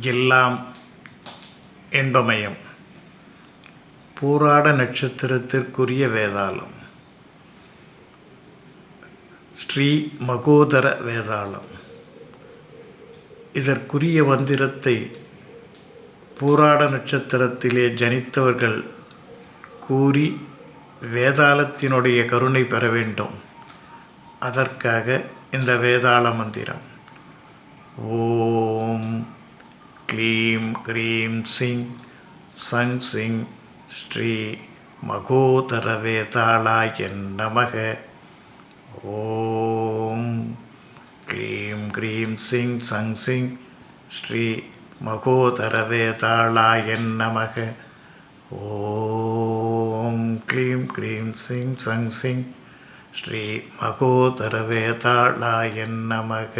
எல்லாம் என்பமயம். பூராட நட்சத்திரத்திற்குரிய வேதாளம். ஸ்ரீ மகோதர வேதாளம். இதற்குரிய மந்திரத்தை பூராட நட்சத்திரத்திலே ஜனித்தவர்கள் கூறி வேதாளத்தினுடைய கருணை பெற வேண்டும். அதற்காக இந்த வேதாள மந்திரம். ஓம் க்ளீம் சிங் சங் சிங் ஸ்ரீ மகோதர வேதாளாய நமக. ஓம் க்ளீம் க்ரீம் சிங் சங் சிங் ஸ்ரீ மகோதர வேதாளாய நமக. ஓம் க்ளீம் க்ரீம் சிங் சங் சிங் ஸ்ரீ மகோதர வேதாளாய நமக.